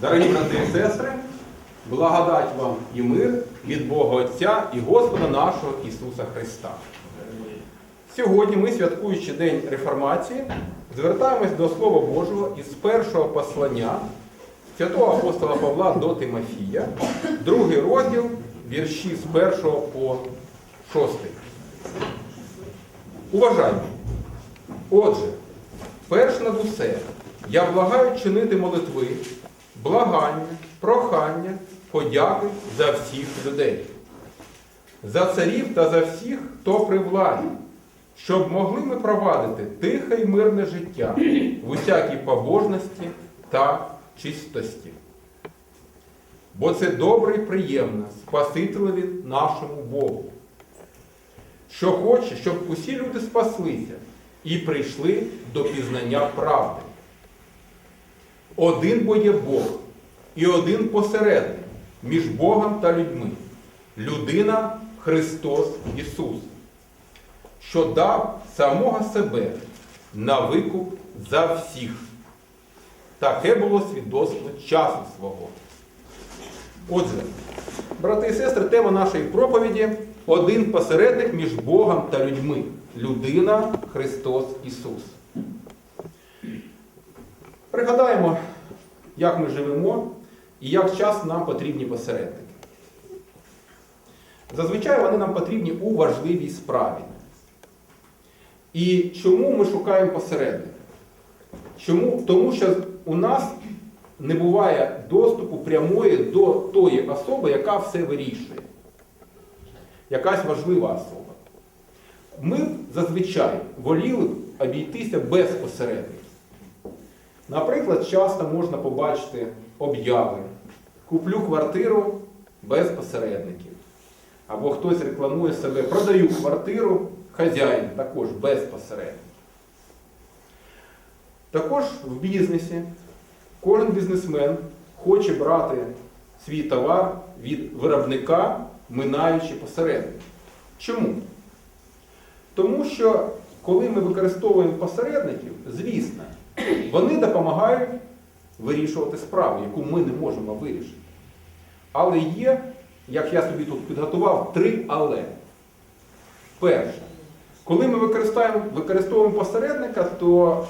Дорогі брати і сестри, благодать вам і мир від Бога Отця і Господа нашого Ісуса Христа. Сьогодні ми, святкуючи День Реформації, звертаємось до Слова Божого із першого послання святого апостола Павла до Тимофія, другий розділ, вірші з першого по шостий. Уважайте! Отже, перш над усе, я благаю чинити молитви, благання, прохання, подяки за всіх людей, за царів та за всіх, хто при владі, щоб могли ми провадити тихе й мирне життя в усякій побожності та чистості. Бо це добре і приємно Спасителеві нашому Богу, що хоче, щоб усі люди спаслися і прийшли до пізнання правди. Один бо є Бог і один посередник між Богом та людьми. Людина Христос Ісус, що дав самого себе на викуп за всіх. Таке було свідоцтво часу свого. Отже, брати і сестри, тема нашої проповіді один посередник між Богом та людьми. Людина Христос Ісус. Пригадаємо, як ми живемо і як часто нам потрібні посередники. Зазвичай вони нам потрібні у важливій справі. І чому ми шукаємо посередника? Чому? Тому що у нас не буває доступу прямої до тої особи, яка все вирішує. Якась важлива особа. Ми зазвичай воліли б обійтися без посередників. Наприклад, часто можна побачити обяви. Куплю квартиру без посередників. Або хтось рекламує себе, продаю квартиру, хазяїн також без посередників. Також в бізнесі кожен бізнесмен хоче брати свій товар від виробника, минаючи посередника. Чому? Тому що коли ми використовуємо посередників, звісно, вони допомагають вирішувати справу, яку ми не можемо вирішити. Але є, як я собі тут підготував, три але. Перше, коли ми використовуємо, посередника, то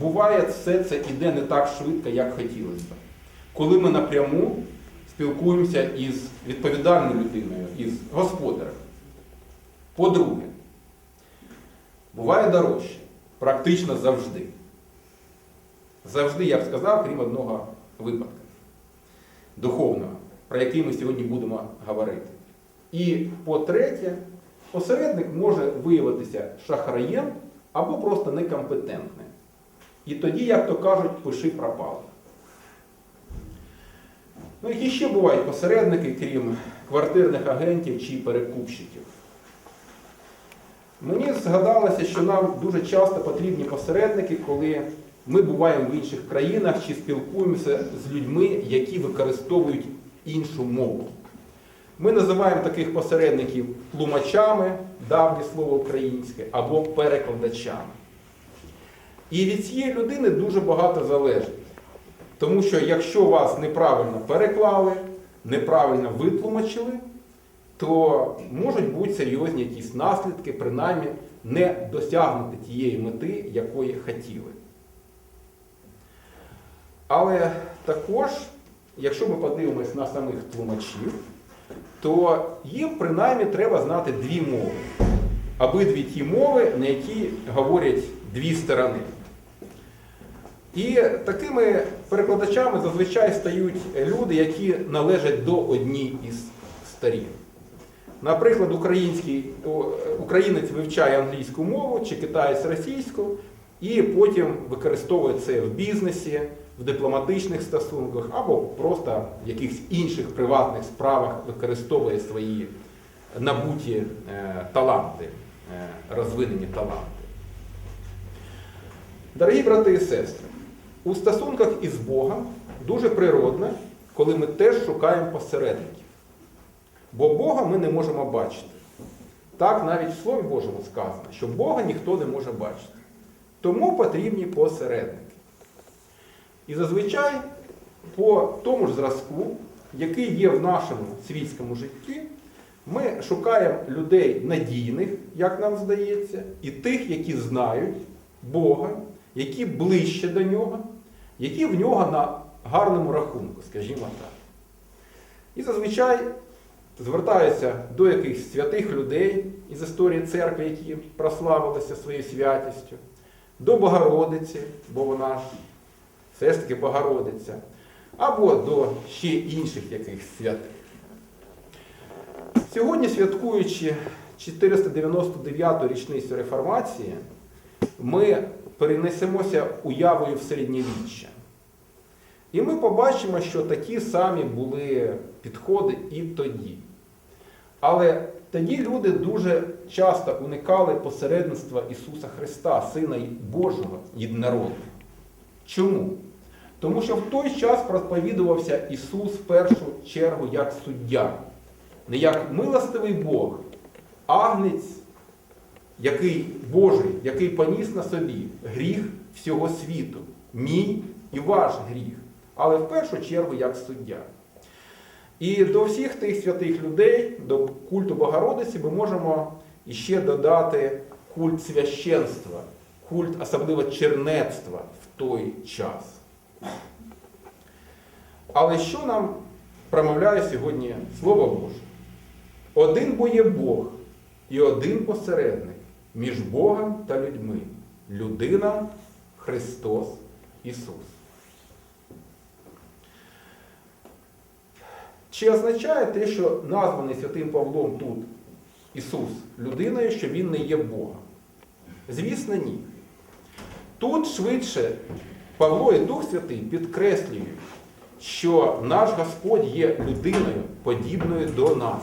буває все це іде не так швидко, як хотілося б. Коли ми напряму спілкуємося із відповідальною людиною, із господарем. По-друге, буває дорожче, практично завжди. Завжди, я б сказав, крім одного випадку духовного, про який ми сьогодні будемо говорити. І по-третє, посередник може виявитися шахраєм або просто некомпетентним. І тоді, як то кажуть, пиши пропало. Ну, які ще бувають посередники, крім квартирних агентів чи перекупщиків. Мені згадалося, що нам дуже часто потрібні посередники, коли ми буваємо в інших країнах чи спілкуємося з людьми, які використовують іншу мову. Ми називаємо таких посередників тлумачами, давнє слово українське, або перекладачами. І від цієї людини дуже багато залежить. Тому що якщо вас неправильно переклали, неправильно витлумачили, то можуть бути серйозні якісь наслідки, принаймні не досягнути тієї мети, якої хотіли. Але також, якщо ми подивимось на самих тлумачів, то їм принаймні треба знати дві мови. Обидві ті мови, на які говорять дві сторони. І такими перекладачами зазвичай стають люди, які належать до одній із сторін. Наприклад, український, українець вивчає англійську мову чи китаєць російську, і потім використовує це в бізнесі, в дипломатичних стосунках або просто в якихось інших приватних справах використовує свої набуті е, таланти, е, розвинені таланти. Дорогі брати і сестри, у стосунках із Богом дуже природно, коли ми теж шукаємо посередників. Бо Бога ми не можемо бачити. Так навіть в Слові Божому сказано, що Бога ніхто не може бачити. Тому потрібні посередники. І зазвичай по тому ж зразку, який є в нашому світському житті, ми шукаємо людей надійних, як нам здається, і тих, які знають Бога, які ближче до нього, які в нього на гарному рахунку, скажімо так. І зазвичай звертаються до якихось святих людей із історії церкви, які прославилися своєю святістю, до Богородиці, бо вона ж все ж таки Богородиця, або до ще інших якихось святих. Сьогодні, святкуючи 499-ту річницю реформації, ми перенесемося уявою в середньовіччя. І ми побачимо, що такі самі були підходи і тоді. Але тоді люди дуже часто уникали посередництва Ісуса Христа, Сина Божого єдинородного. Чому? Тому що в той час проповідувався Ісус в першу чергу як суддя, не як милостивий Бог, агнець, який Божий, який поніс на собі гріх всього світу, мій і ваш гріх, але в першу чергу як суддя. І до всіх тих святих людей, до культу Богородиці, ми можемо іще додати культ священства, культ особливо чернецтва в той час. Але що нам промовляє сьогодні Слово Боже? Один бо є Бог і один посередник між Богом та людьми. Людина Христос Ісус. Чи означає те, що названий Святим Павлом тут Ісус людиною, що Він не є Богом? Звісно, ні. Тут швидше Павло і Дух Святий підкреслюють, що наш Господь є людиною, подібною до нас.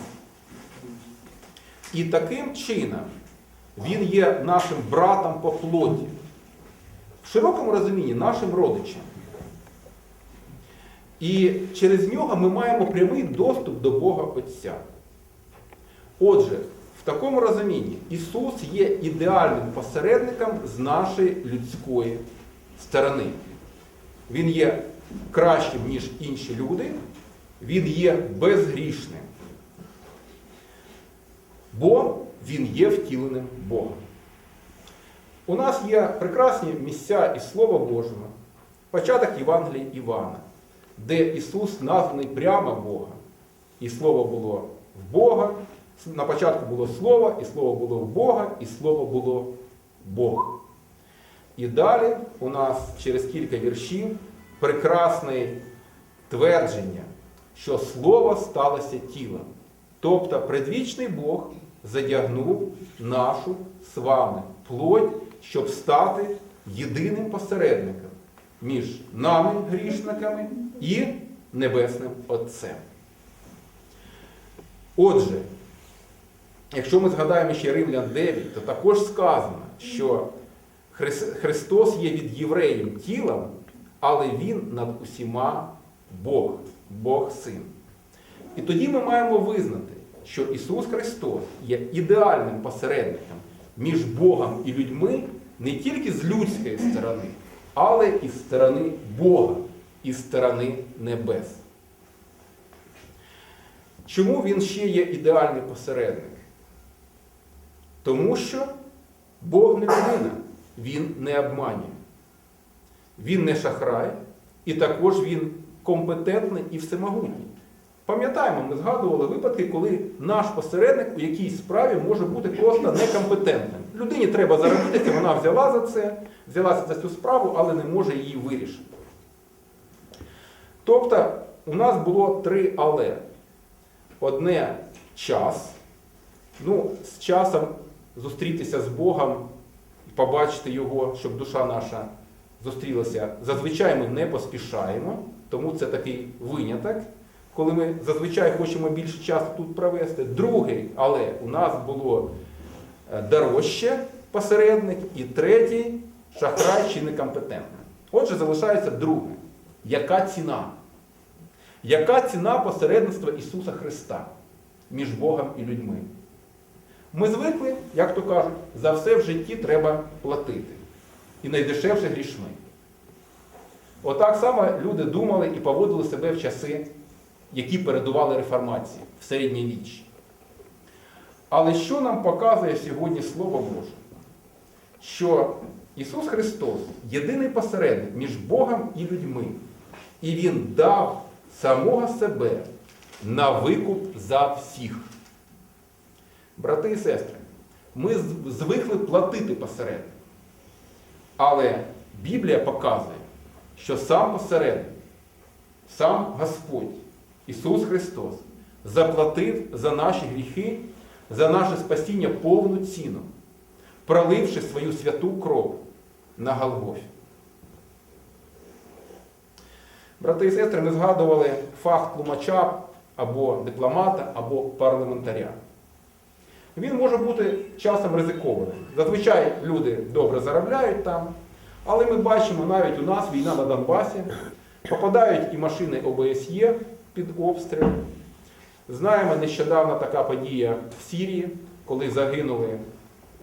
І таким чином Він є нашим братом по плоті, в широкому розумінні нашим родичем. І через нього ми маємо прямий доступ до Бога Отця. Отже, в такому розумінні Ісус є ідеальним посередником з нашої людської сторони. Він є кращим, ніж інші люди, Він є безгрішним. Бо Він є втіленим Богом. У нас є прекрасні місця із Слова Божого, початок Євангелія Івана, де Ісус названий прямо Бога. І Слово було в Бога, на початку було Слово, і Слово було в Бога, і Слово було Бог. І далі у нас через кілька віршів прекрасне твердження, що Слово сталося тілом. Тобто предвічний Бог задягнув нашу з вами плоть, щоб стати єдиним посередником між нами, грішниками, і Небесним Отцем. Отже, якщо ми згадаємо ще Римлян 9, то також сказано, що Христос є від євреїв тілом, але Він над усіма Бог, Бог Син. І тоді ми маємо визнати, що Ісус Христос є ідеальним посередником між Богом і людьми не тільки з людської сторони, але і з сторони Бога, і сторони небес. Чому він ще є ідеальний посередник? Тому що Бог не людина, Він не обманює. Він не шахрай, і також він компетентний і всемогутній. Пам'ятаємо, ми згадували випадки, коли наш посередник у якійсь справі може бути просто некомпетентним. Людині треба заробитися, вона взяла за це, взялася за цю справу, але не може її вирішити. Тобто, у нас було три але. Одне час. Ну, з часом зустрітися з Богом, побачити Його, щоб душа наша зустрілася. Зазвичай ми не поспішаємо, тому це такий виняток коли ми зазвичай хочемо більше часу тут провести. Другий, але у нас було е, дорожче посередник, і третій шахрай чи некомпетентний. Отже, залишається друге. Яка ціна? Яка ціна посередництва Ісуса Христа між Богом і людьми? Ми звикли, як то кажуть, за все в житті треба платити. І найдешевше грішми. Отак само люди думали і поводили себе в часи, які передували реформації в середньовіччі. Але що нам показує сьогодні Слово Боже? Що Ісус Христос єдиний посередник між Богом і людьми, і Він дав самого себе на викуп за всіх. Брати і сестри, ми звикли платити посереднику. Але Біблія показує, що сам посередник, сам Господь, Ісус Христос, заплатив за наші гріхи, за наше спасіння повну ціну, проливши свою святу кров на Голгофі. Брати і сестри, ми згадували факт тлумача або дипломата, або парламентаря. Він може бути часом ризикованим. Зазвичай люди добре заробляють там, але ми бачимо навіть у нас війна на Донбасі, попадають і машини ОБСЄ під обстріл. Знаємо, нещодавно така подія в Сирії, коли загинули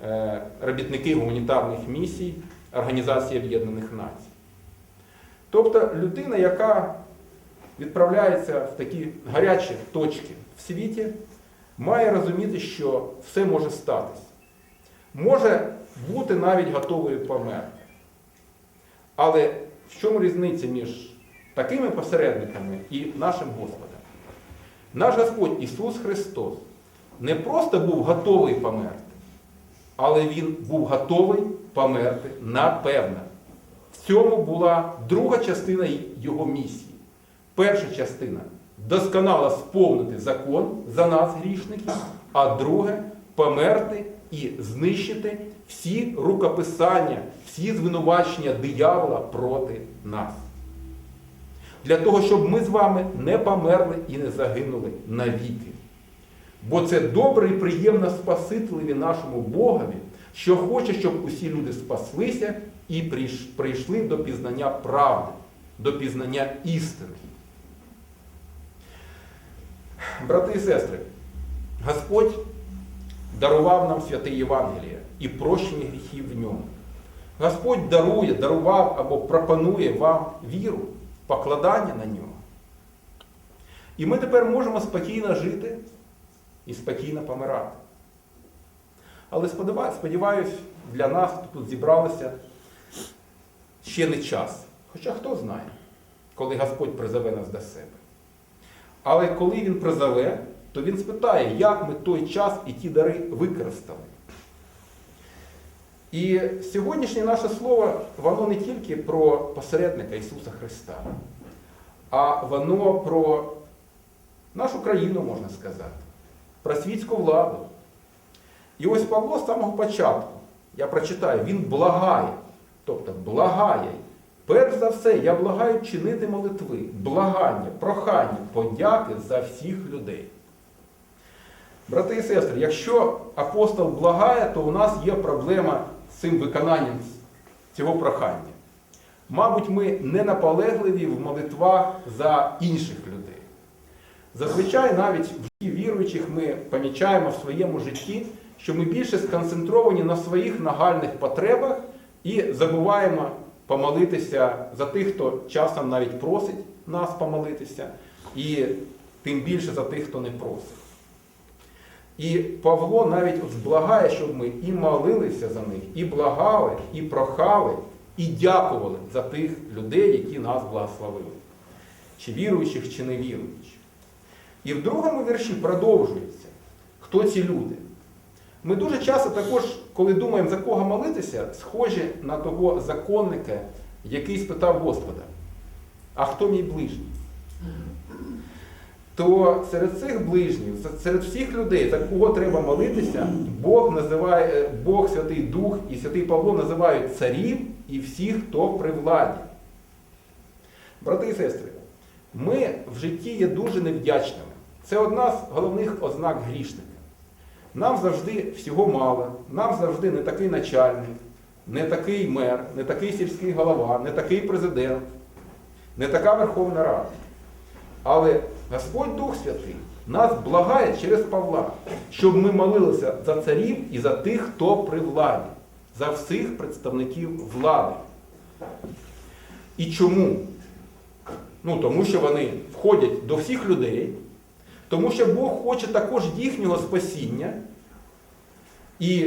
е, робітники гуманітарних місій Організації Об'єднаних Націй. Тобто людина, яка відправляється в такі гарячі точки в світі, має розуміти, що все може статися. Може бути навіть готовою померти. Але в чому різниця між такими посередниками і нашим Господом? Наш Господь Ісус Христос не просто був готовий померти, але Він був готовий померти напевно. Цьому була друга частина Його місії. Перша частина досконало сповнити закон за нас, грішників, а друге померти і знищити всі рукописання, всі звинувачення диявола проти нас. Для того, щоб ми з вами не померли і не загинули навіки. Бо це добре і приємно Спасителеві нашому Богові, що хоче, щоб усі люди спаслися і прийшли до пізнання правди, до пізнання істини. Брати і сестри, Господь дарував нам святе Євангеліє і прощення гріхів в ньому. Господь дарує, дарував або пропонує вам віру, покладання на нього. І ми тепер можемо спокійно жити і спокійно помирати. Але сподіваюсь, для нас, тут зібралися, ще не час. Хоча хто знає, коли Господь призове нас до себе. Але коли Він призове, то Він спитає, як ми той час і ті дари використали. І сьогоднішнє наше слово, воно не тільки про посередника Ісуса Христа, а воно про нашу країну, можна сказати, про світську владу. І ось Павло з самого початку, я прочитаю, він благає, тобто благає. Перш за все, я благаю чинити молитви, благання, прохання, подяки за всіх людей. Брати і сестри, якщо апостол благає, то у нас є проблема з цим виконанням цього прохання. Мабуть, ми не наполегливі в молитвах за інших людей. Зазвичай навіть в віруючих ми помічаємо в своєму житті, що ми більше сконцентровані на своїх нагальних потребах і забуваємо помолитися за тих, хто часом навіть просить нас помолитися, і тим більше за тих, хто не просить. І Павло навіть благає, щоб ми і молилися за них, і благали, і прохали, і дякували за тих людей, які нас благословили, чи віруючих, чи невіруючих. І в другому вірші продовжується, хто ці люди. Ми дуже часто також, коли думаємо, за кого молитися, схожі на того законника, який спитав Господа, а хто мій ближній? То серед цих ближніх, серед всіх людей, за кого треба молитися, Бог називає, Бог, Святий Дух і Святий Павло називають царів і всіх, хто при владі. Брати і сестри, ми в житті є дуже невдячними. Це одна з головних ознак грішника. Нам завжди всього мало, нам завжди не такий начальник, не такий мер, не такий сільський голова, не такий президент, не така Верховна Рада. Але Господь Дух Святий нас благає через Павла, щоб ми молилися за царів і за тих, хто при владі, за всіх представників влади. І чому? Ну, тому що вони входять до всіх людей, тому що Бог хоче також їхнього спасіння. І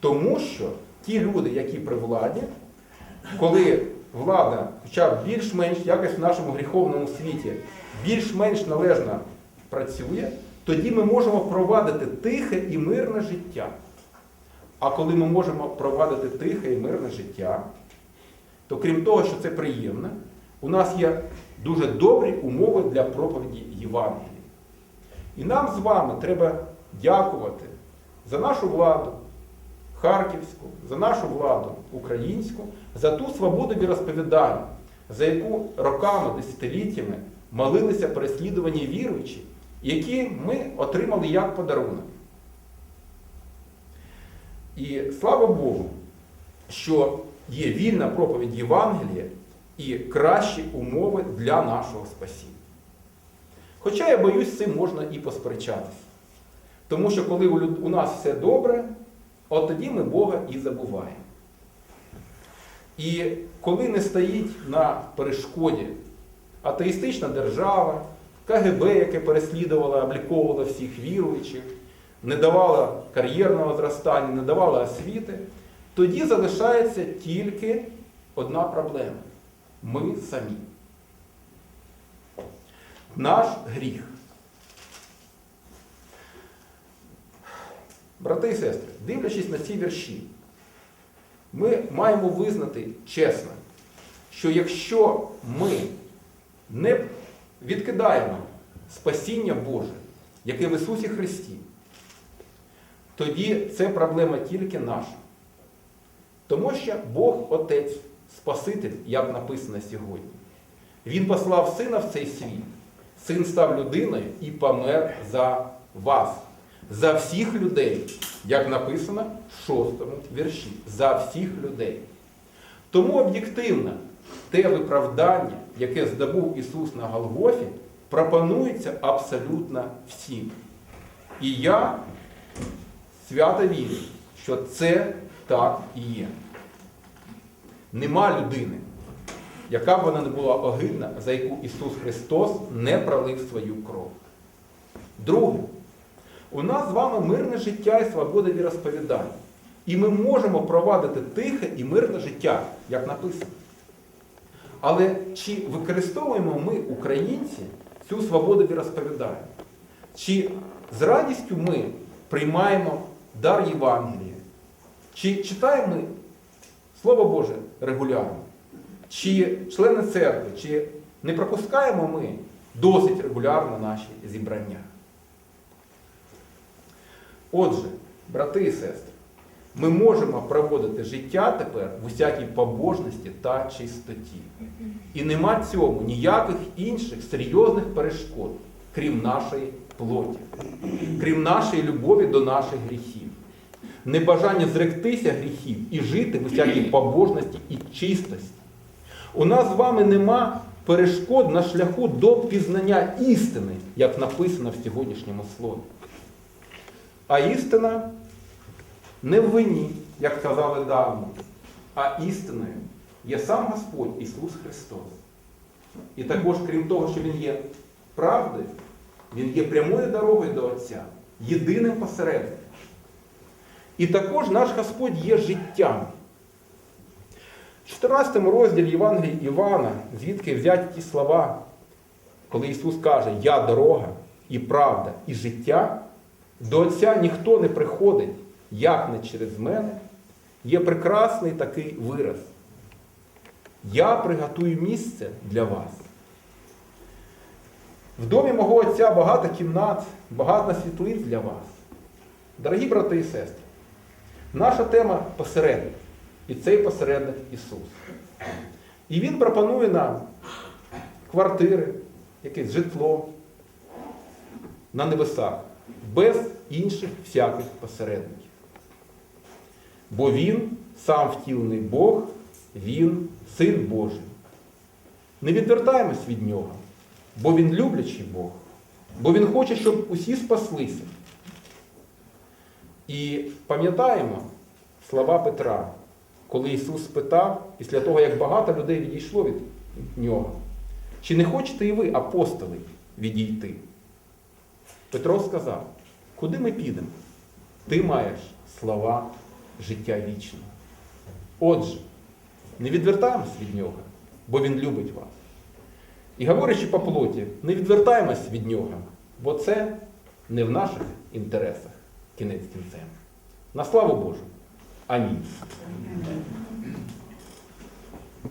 тому що ті люди, які при владі, коли влада, хоча більш-менш якось в нашому гріховному світі, більш-менш належно працює, тоді ми можемо провадити тихе і мирне життя. А коли ми можемо провадити тихе і мирне життя, то крім того, що це приємно, у нас є дуже добрі умови для проповіді Євангелії. І нам з вами треба дякувати за нашу владу харківську, за нашу владу українську, за ту свободу віросповідання, за яку роками, десятиліттями молилися переслідувані віруючі, які ми отримали як подарунок. І слава Богу, що є вільна проповідь Євангелія і кращі умови для нашого спасіння. Хоча я боюсь, цим можна і посперечатися. Тому що коли у у нас все добре, от тоді ми Бога і забуваємо. І коли не стоїть на перешкоді атеїстична держава, КГБ, яке переслідувало, обліковувало всіх віруючих, не давало кар'єрного зростання, не давало освіти, тоді залишається тільки одна проблема ми самі. Наш гріх. Брати і сестри, дивлячись на ці вірші, ми маємо визнати чесно, що якщо ми не відкидаємо спасіння Боже, яке в Ісусі Христі, тоді це проблема тільки наша. Тому що Бог Отець, Спаситель, як написано сьогодні, Він послав Сина в цей світ. Син став людиною і помер за вас, за всіх людей, як написано в шостому вірші, за всіх людей. Тому об'єктивно те виправдання, яке здобув Ісус на Голгофі, пропонується абсолютно всім. І я свято вірю, що це так і є. Нема людини, яка б вона не була огидна, за яку Ісус Христос не пролив свою кров. Друге, у нас з вами мирне життя і свобода віросповідання. І ми можемо провадити тихе і мирне життя, як написано. Але чи використовуємо ми, українці, цю свободу віросповідання? Чи з радістю ми приймаємо дар Євангелія? Чи читаємо ми Слово Боже регулярно? Чи члени церкви, чи не пропускаємо ми досить регулярно наші зібрання? Отже, брати і сестри, ми можемо проводити життя тепер в усякій побожності та чистоті. І нема цьому ніяких інших серйозних перешкод, крім нашої плоті, крім нашої любові до наших гріхів, небажання зректися гріхів і жити в усякій побожності і чистості. У нас з вами нема перешкод на шляху до пізнання істини, як написано в сьогоднішньому слові. А істина не в вині, як казали давно, а істиною є сам Господь Ісус Христос. І також, крім того, що Він є правдою, Він є прямою дорогою до Отця, єдиним посередником. І також наш Господь є життям. В 14 розділі Євангелії Івана, звідки взяті ті слова, коли Ісус каже, Я дорога і правда, і життя, до Отця ніхто не приходить, як не через мене, є прекрасний такий вираз. Я приготую місце для вас. В домі мого Отця багато кімнат, багато світлиць для вас. Дорогі брати і сестри, наша тема посередник. І цей посередник Ісус. І Він пропонує нам квартири, якесь житло на небесах, без інших всяких посередників. Бо Він, сам втілений Бог, Він Син Божий. Не відвертаємось від Нього, бо Він люблячий Бог, бо Він хоче, щоб усі спаслися. І пам'ятаємо слова Петра, коли Ісус спитав, після того, як багато людей відійшло від нього, Чи не хочете і ви, апостоли, відійти? Петро сказав, куди ми підемо? Ти маєш слова життя вічне. Отже, не відвертаємось від нього, бо Він любить вас. І говорячи по плоті, не відвертаємось від нього, бо це не в наших інтересах кінець кінцем. На славу Божу. アニ